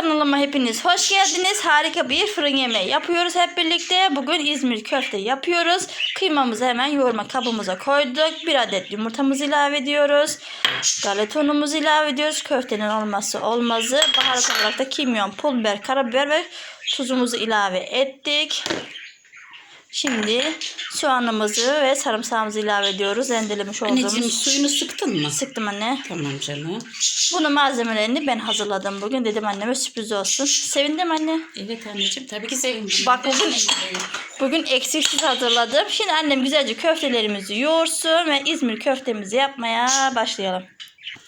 Kanalıma hepiniz hoş geldiniz. Harika bir fırın yemeği yapıyoruz hep birlikte. Bugün İzmir köfte yapıyoruz. Kıymamızı hemen yoğurma kabımıza koyduk. Bir adet yumurtamızı ilave ediyoruz. Galeta unumuzu ilave ediyoruz. Köftenin olmazsa olmazı. Baharat olarak da kimyon, pul biber, karabiber ve tuzumuzu ilave ettik. Şimdi soğanımızı ve sarımsağımızı ilave ediyoruz. Rendelemiş Anneciğim olduğumuz. suyunu sıktın mı? Sıktım anne. Tamam canım. Bunu malzemelerini ben hazırladım bugün. Dedim anneme sürpriz olsun. Sevindim anne. Evet anneciğim tabii ki sevindim. Bak bugün, bugün eksiksiz hazırladım. Şimdi annem güzelce köftelerimizi yoğursun ve İzmir köftemizi yapmaya başlayalım.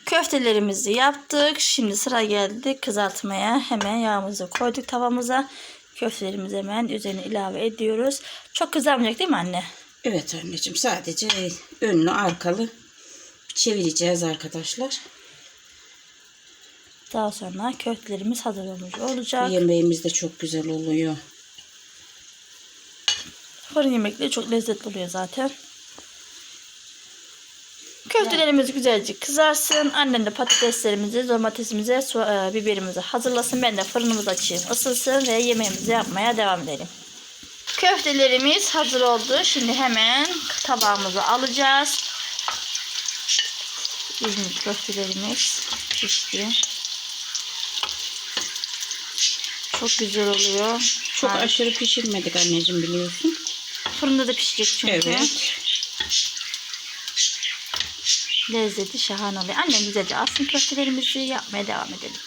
Köftelerimizi yaptık. Şimdi sıra geldi kızartmaya. Hemen yağımızı koyduk tavamıza. Köftelerimizi hemen üzerine ilave ediyoruz. Çok kızarmayacak değil mi anne? Evet anneciğim sadece önlü arkalı çevireceğiz arkadaşlar. Daha sonra köftelerimiz hazır olmuş olacak. Yemeğimiz de çok güzel oluyor. Fırın yemekleri çok lezzetli oluyor zaten. Köftelerimiz güzelce kızarsın. Annem de patateslerimizi, domatesimizi, e, biberimizi hazırlasın. Ben de fırınımızı açayım, ısınsın ve yemeğimizi yapmaya devam edelim. Köftelerimiz hazır oldu. Şimdi hemen tabağımızı alacağız. İzmir köftelerimiz pişti. Çok güzel oluyor. Çok Harika. aşırı pişirmedik anneciğim biliyorsun. Fırında da pişecek çünkü. Evet. Lezzeti şahane oluyor. Annem güzelce alsın köftelerimizi yapmaya devam edelim.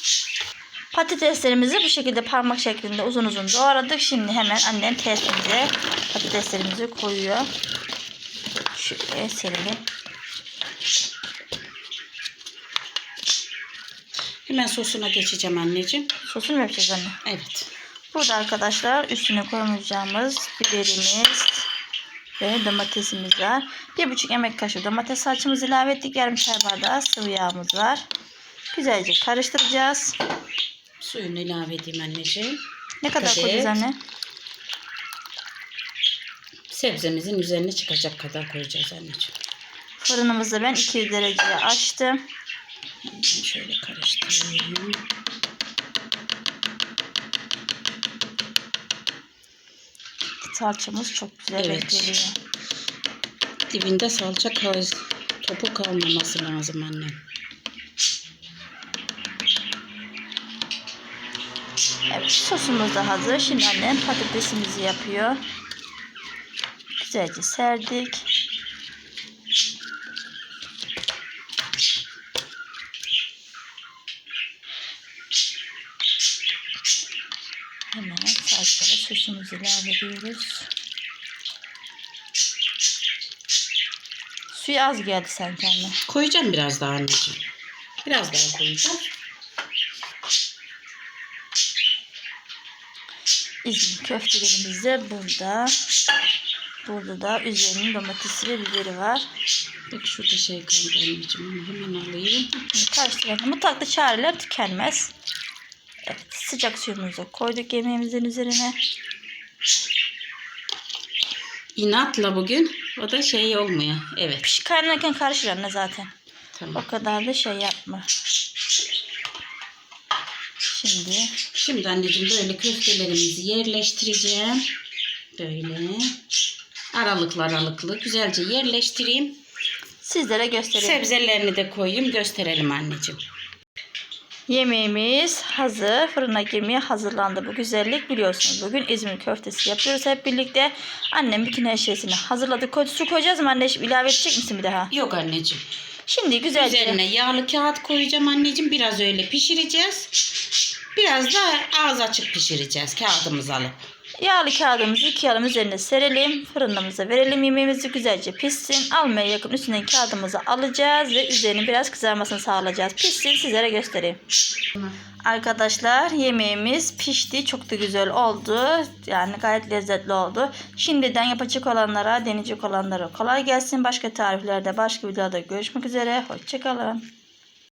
Patateslerimizi bu şekilde parmak şeklinde uzun uzun doğradık. Şimdi hemen annem testimize patateslerimizi koyuyor. Şöyle serelim. Hemen sosuna geçeceğim anneciğim. Sosunu mu yapacağız anne? Evet. Burada arkadaşlar üstüne koyacağımız biberimiz ve domatesimiz var. Bir buçuk yemek kaşığı domates salçamızı ilave ettik. Yarım çay bardağı sıvı yağımız var. Güzelce karıştıracağız. Suyunu ilave edeyim anneciğim. Ne kadar Kaşık. koyacağız anne? Sebzemizin üzerine çıkacak kadar koyacağız anneciğim. Fırınımızı ben 200 dereceye açtım. Şöyle karıştırayım. Salçamız çok güzel Evet. Dibinde salça kal topu kalmaması lazım annem. Evet sosumuz da hazır. Şimdi annem patatesimizi yapıyor. Güzelce serdik. Hemen salçalı sosumuzu ilave ediyoruz. Suyu az geldi sanki anne. Koyacağım biraz daha anneciğim. Biraz daha koyacağım. İzmir köftelerimiz de burada. Burada da üzerinin domatesi ve biberi var. Bak şurada şey kaldı anneciğim. Onu hemen alayım. Şimdi karıştıralım. Mutfakta çareler tükenmez. Sıcak suyumuzu koyduk yemeğimizin üzerine. İnatla bugün o da şey olmuyor. Evet. Piş kaynarken karışır anne zaten. Tamam. O kadar da şey yapma. Şimdi Şimdi anneciğim böyle köftelerimizi yerleştireceğim. Böyle. Aralıklı aralıklı güzelce yerleştireyim. sizlere göstereyim. Sebzelerini de koyayım gösterelim anneciğim. Yemeğimiz hazır. Fırına girmeye hazırlandı. Bu güzellik biliyorsunuz. Bugün İzmir köftesi yapıyoruz hep birlikte. Annem bütün her şeysini hazırladı. Su koyacağız mı anne? İlave edecek misin bir daha? Yok anneciğim. Şimdi güzelce Üzerine yağlı kağıt koyacağım anneciğim. Biraz öyle pişireceğiz. Biraz da ağız açık pişireceğiz kağıdımızı alıp. Yağlı kağıdımızı yıkayalım üzerine serelim. Fırınımıza verelim. Yemeğimizi güzelce pişsin. Almaya yakın üstünden kağıdımızı alacağız ve üzerine biraz kızarmasını sağlayacağız. Pişsin sizlere göstereyim. Arkadaşlar yemeğimiz pişti. Çok da güzel oldu. Yani gayet lezzetli oldu. Şimdiden yapacak olanlara, deneyecek olanlara kolay gelsin. Başka tariflerde, başka videoda görüşmek üzere. Hoşçakalın.